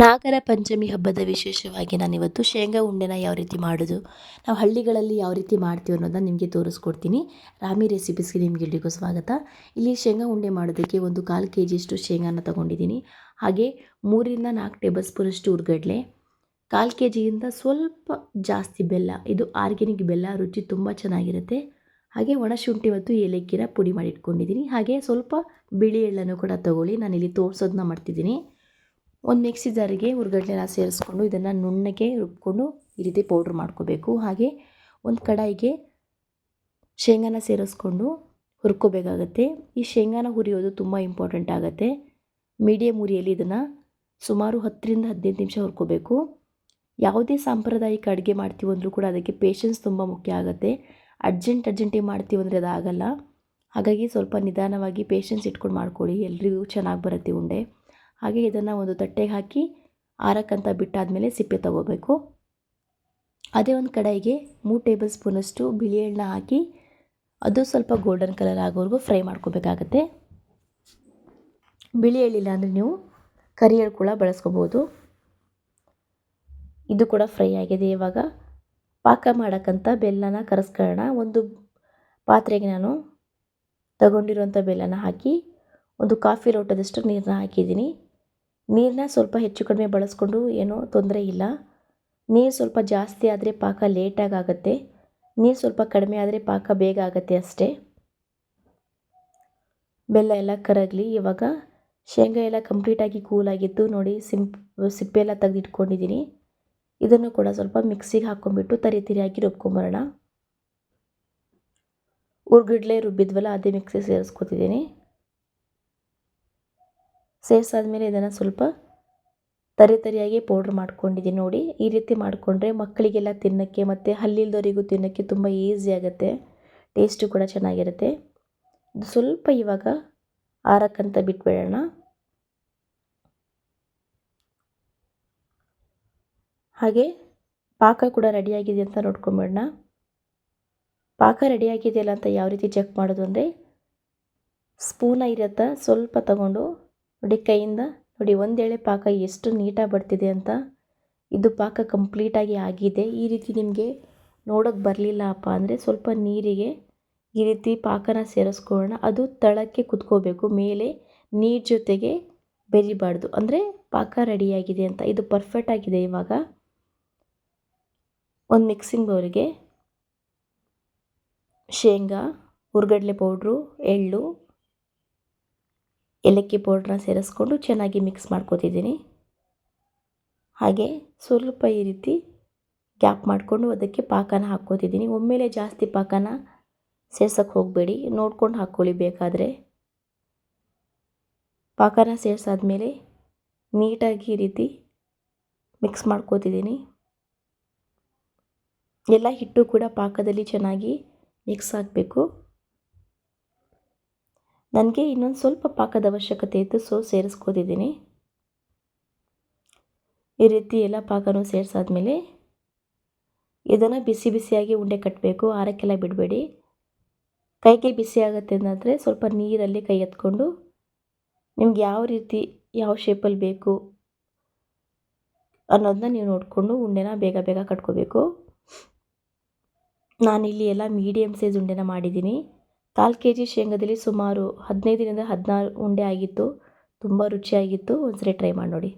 ನಾಗರ ಪಂಚಮಿ ಹಬ್ಬದ ವಿಶೇಷವಾಗಿ ನಾನಿವತ್ತು ಶೇಂಗಾ ಉಂಡೆನ ಯಾವ ರೀತಿ ಮಾಡೋದು, ನಾವು ಹಳ್ಳಿಗಳಲ್ಲಿ ಯಾವ ರೀತಿ ಮಾಡ್ತೀವಿ ಅನ್ನೋದನ್ನ ನಿಮಗೆ ತೋರಿಸ್ಕೊಡ್ತೀನಿ. ರಾಮಿ ರೆಸಿಪೀಸ್ಗೆ ನಿಮ್ಗೆ ಎಲ್ರಿಗೂ ಸ್ವಾಗತ. ಇಲ್ಲಿ ಶೇಂಗಾ ಉಂಡೆ ಮಾಡೋದಕ್ಕೆ ಒಂದು ಕಾಲು ಕೆ ಜಿಯಷ್ಟು ಶೇಂಗಾನ ತೊಗೊಂಡಿದ್ದೀನಿ. ಹಾಗೆ ಮೂರಿಂದ ನಾಲ್ಕು ಟೇಬಲ್ ಸ್ಪೂನಷ್ಟು ಉರ್ಗಡ್ಲೆ, ಕಾಲು ಕೆ ಜಿಯಿಂದ ಸ್ವಲ್ಪ ಜಾಸ್ತಿ ಬೆಲ್ಲ, ಇದು ಆರ್ಗ್ಯಾನಿಕ್ ಬೆಲ್ಲ, ರುಚಿ ತುಂಬ ಚೆನ್ನಾಗಿರುತ್ತೆ. ಹಾಗೆ ಒಣಶುಂಠಿ ಮತ್ತು ಏಲಕ್ಕಿನ ಪುಡಿ ಮಾಡಿ ಇಟ್ಕೊಂಡಿದ್ದೀನಿ ಹಾಗೆ ಸ್ವಲ್ಪ ಬಿಳಿ ಎಳ್ಳನ್ನು ಕೂಡ ತೊಗೊಳ್ಳಿ, ನಾನಿಲ್ಲಿ ತೋರಿಸೋದನ್ನ ಮಾಡ್ತಿದ್ದೀನಿ. ಒಂದು ಮಿಕ್ಸಿ ಜಾರಿಗೆ ಹುರ್ಗಡ್ಲೆನ ಸೇರಿಸ್ಕೊಂಡು ಇದನ್ನು ನುಣ್ಣಗೆ ರುಬ್ಕೊಂಡು ಈ ರೀತಿ ಪೌಡ್ರ್ ಮಾಡ್ಕೋಬೇಕು. ಹಾಗೆ ಒಂದು ಕಡಾಯಿಗೆ ಶೇಂಗಾನ ಸೇರಿಸ್ಕೊಂಡು ಹುರ್ಕೋಬೇಕಾಗತ್ತೆ. ಈ ಶೇಂಗಾನ ಹುರಿಯೋದು ತುಂಬ ಇಂಪಾರ್ಟೆಂಟ್ ಆಗುತ್ತೆ. ಮೀಡಿಯಮ್ ಉರಿಯಲ್ಲಿ ಇದನ್ನು ಸುಮಾರು ಹತ್ತರಿಂದ ಹದಿನೈದು ನಿಮಿಷ ಹುರ್ಕೋಬೇಕು. ಯಾವುದೇ ಸಾಂಪ್ರದಾಯಿಕ ಅಡುಗೆ ಮಾಡ್ತೀವಿ ಅಂದರೂ ಕೂಡ ಅದಕ್ಕೆ ಪೇಷನ್ಸ್ ತುಂಬ ಮುಖ್ಯ ಆಗುತ್ತೆ. ಅರ್ಜೆಂಟ್ ಅರ್ಜೆಂಟಿಗೆ ಮಾಡ್ತೀವಿ ಅಂದರೆ ಅದಾಗಲ್ಲ. ಹಾಗಾಗಿ ಸ್ವಲ್ಪ ನಿಧಾನವಾಗಿ ಪೇಷನ್ಸ್ ಇಟ್ಕೊಂಡು ಮಾಡ್ಕೊಳ್ಳಿ. ಎಲ್ರಿಗೂ ಚೆನ್ನಾಗಿ ಬರುತ್ತೆ ಉಂಡೆ. ಹಾಗೆ ಇದನ್ನು ಒಂದು ತಟ್ಟೆಗೆ ಹಾಕಿ ಆರಕ್ಕಂತ ಬಿಟ್ಟಾದಮೇಲೆ ಸಿಪ್ಪೆ ತಗೋಬೇಕು. ಅದೇ ಒಂದು ಕಡಾಯಿಗೆ ಮೂರು ಟೇಬಲ್ ಸ್ಪೂನಷ್ಟು ಬಿಳಿ ಎಣ್ಣೆ ಹಾಕಿ ಅದು ಸ್ವಲ್ಪ ಗೋಲ್ಡನ್ ಕಲರ್ ಆಗೋವರೆಗೂ ಫ್ರೈ ಮಾಡ್ಕೋಬೇಕಾಗತ್ತೆ. ಬಿಳಿ ಎಳ್ಳಿಲ್ಲ ಅಂದರೆ ನೀವು ಕರಿ ಎಳ್ಳು ಕೂಡ ಬಳಸ್ಕೋಬೋದು. ಇದು ಕೂಡ ಫ್ರೈ ಆಗಿದೆ ಇವಾಗ. ಪಾಕ ಮಾಡೋಕ್ಕಂಥ ಬೆಲ್ಲನ ಕರೆಸ್ಕೊಳ್ಳೋಣ ಒಂದು ಪಾತ್ರೆಗೆ ನಾನು ತಗೊಂಡಿರುವಂಥ ಬೆಲ್ಲನ ಹಾಕಿ ಒಂದು ಕಾಫಿ ಲೋಟದಷ್ಟು ನೀರನ್ನ ಹಾಕಿದ್ದೀನಿ. ನೀರನ್ನ ಸ್ವಲ್ಪ ಹೆಚ್ಚು ಕಡಿಮೆ ಬಳಸ್ಕೊಂಡು ಏನೂ ತೊಂದರೆ ಇಲ್ಲ. ನೀರು ಸ್ವಲ್ಪ ಜಾಸ್ತಿ ಆದರೆ ಪಾಕ ಲೇಟಾಗಿ ಆಗುತ್ತೆ ನೀರು ಸ್ವಲ್ಪ ಕಡಿಮೆ ಆದರೆ ಪಾಕ ಬೇಗ ಆಗುತ್ತೆ ಅಷ್ಟೇ. ಬೆಲ್ಲ ಎಲ್ಲ ಕರಗಲಿ. ಇವಾಗ ಶೇಂಗಾ ಎಲ್ಲ ಕಂಪ್ಲೀಟಾಗಿ ಕೂಲಾಗಿತ್ತು ನೋಡಿ ಸಿಂಪ್, ಸಿಪ್ಪೆ ಎಲ್ಲ ತೆಗೆದಿಟ್ಕೊಂಡಿದ್ದೀನಿ ಇದನ್ನು ಕೂಡ ಸ್ವಲ್ಪ ಮಿಕ್ಸಿಗೆ ಹಾಕ್ಕೊಂಡ್ಬಿಟ್ಟು ತರಿ ತರಿಯಾಗಿ ರುಬ್ಕೊಂಬರೋಣ. ಉರ್ಗಡ್ಲೆ ರುಬ್ಬಿದ್ವಲ್ಲ, ಅದೇ ಮಿಕ್ಸಿ ಸೇರಿಸ್ಕೊತಿದ್ದೀನಿ ಸೇರಿಸಾದ್ಮೇಲೆ ಇದನ್ನು ಸ್ವಲ್ಪ ತರಿ ತರಿಯಾಗಿ ಪೌಡ್ರ್ ಮಾಡ್ಕೊಂಡಿದ್ದೀನಿ ನೋಡಿ. ಈ ರೀತಿ ಮಾಡಿಕೊಂಡ್ರೆ ಮಕ್ಕಳಿಗೆಲ್ಲ ತಿನ್ನೋಕ್ಕೆ ಮತ್ತು ಹಲ್ಲಿಲ್ದವರಿಗೂ ತಿನ್ನೋಕ್ಕೆ ತುಂಬ ಈಸಿ ಆಗುತ್ತೆ. ಟೇಸ್ಟು ಕೂಡ ಚೆನ್ನಾಗಿರುತ್ತೆ. ಸ್ವಲ್ಪ ಇವಾಗ ಆರಕ್ಕಂತ ಬಿಟ್ಬಿಡೋಣ. ಹಾಗೆ ಪಾಕ ಕೂಡ ರೆಡಿಯಾಗಿದೆ ಅಂತ ನೋಡ್ಕೊಂಬಿಡೋಣ. ಪಾಕ ರೆಡಿಯಾಗಿದೆಯಲ್ಲ ಅಂತ ಯಾವ ರೀತಿ ಚೆಕ್ ಮಾಡೋದು ಅಂದರೆ ಸ್ಪೂನ ಇರತ್ತ ಸ್ವಲ್ಪ ತಗೊಂಡು ನೋಡಿ ಕೈಯಿಂದ, ನೋಡಿ ಒಂದೇಳೆ ಪಾಕ ಎಷ್ಟು ನೀಟಾಗಿ ಬರ್ತಿದೆ ಅಂತ. ಇದು ಪಾಕ ಕಂಪ್ಲೀಟಾಗಿ ಆಗಿದೆ. ಈ ರೀತಿ ನಿಮಗೆ ನೋಡೋಕ್ಕೆ ಬರಲಿಲ್ಲ ಅಪ್ಪ ಅಂದರೆ ಸ್ವಲ್ಪ ನೀರಿಗೆ ಈ ರೀತಿ ಪಾಕನ ಸೇರಿಸ್ಕೊಳ್ಳೋಣ. ಅದು ತಳಕ್ಕೆ ಕುತ್ಕೋಬೇಕು, ಮೇಲೆ ನೀರು ಜೊತೆಗೆ ಬೆರಿಬಾರ್ದು. ಅಂದರೆ ಪಾಕ ರೆಡಿಯಾಗಿದೆ ಅಂತ. ಇದು ಪರ್ಫೆಕ್ಟ್ ಆಗಿದೆ ಇವಾಗ. ಒಂದು ಮಿಕ್ಸಿಂಗ್ ಬೌಲಿಗೆ ಶೇಂಗಾ, ಹುರ್ಗಡ್ಲೆ ಪೌಡ್ರು ಎಳ್ಳು ಏಲಕ್ಕಿ ಪೌಡ್ರನ್ನ ಸೇರಿಸ್ಕೊಂಡು ಚೆನ್ನಾಗಿ ಮಿಕ್ಸ್ ಮಾಡ್ಕೋತಿದ್ದೀನಿ. ಹಾಗೆ ಸ್ವಲ್ಪ ಈ ರೀತಿ ಗ್ಯಾಪ್ ಮಾಡಿಕೊಂಡು ಅದಕ್ಕೆ ಪಾಕನ ಹಾಕ್ಕೋತಿದ್ದೀನಿ. ಒಮ್ಮೆಲೆ ಜಾಸ್ತಿ ಪಾಕನ ಸೇರ್ಸೋಕ್ಕೆ ಹೋಗಬೇಡಿ. ನೋಡ್ಕೊಂಡು ಹಾಕ್ಕೊಳ್ಳಿ ಬೇಕಾದರೆ. ಪಾಕನ ಸೇರಿಸಾದ್ಮೇಲೆ ನೀಟಾಗಿ ಈ ರೀತಿ ಮಿಕ್ಸ್ ಮಾಡ್ಕೋತಿದ್ದೀನಿ. ಎಲ್ಲ ಹಿಟ್ಟು ಕೂಡ ಪಾಕದಲ್ಲಿ ಚೆನ್ನಾಗಿ ಮಿಕ್ಸ್ ಆಗಬೇಕು. ನನಗೆ ಇನ್ನೊಂದು ಸ್ವಲ್ಪ ಪಾಕದ ಅವಶ್ಯಕತೆ ಇತ್ತು ಸೊ ಸೇರಿಸ್ಕೋತಿದ್ದೀನಿ. ಈ ರೀತಿ ಎಲ್ಲ ಪಾಕನೂ ಸೇರಿಸಾದ್ಮೇಲೆ ಇದನ್ನು ಬಿಸಿ ಬಿಸಿಯಾಗಿ ಉಂಡೆ ಕಟ್ಟಬೇಕು ಆರಕ್ಕೆಲ್ಲ ಬಿಡಬೇಡಿ. ಕೈಗೆ ಬಿಸಿ ಆಗುತ್ತೆ ಅಂದರೆ ಸ್ವಲ್ಪ ನೀರಲ್ಲಿ ಕೈ ಎತ್ಕೊಂಡು ನಿಮ್ಗೆ ಯಾವ ರೀತಿ, ಯಾವ ಶೇಪಲ್ಲಿ ಬೇಕು ಅನ್ನೋದನ್ನ ನೀವು ನೋಡಿಕೊಂಡು ಉಂಡೆನ ಬೇಗ ಬೇಗ ಕಟ್ಕೋಬೇಕು. ನಾನಿಲ್ಲಿ ಎಲ್ಲ ಮೀಡಿಯಮ್ ಸೈಜ್ ಉಂಡೆನ ಮಾಡಿದ್ದೀನಿ. ಕಾಲು ಕೆ ಜಿ ಶೇಂಗಾದಲ್ಲಿ ಸುಮಾರು ಹದಿನೈದರಿಂದ ಹದಿನಾರು ಉಂಡೆ ಆಗಿತ್ತು. ತುಂಬ ರುಚಿಯಾಗಿತ್ತು. ಒಂದ್ಸರಿ ಟ್ರೈ ಮಾಡಿ ನೋಡಿ.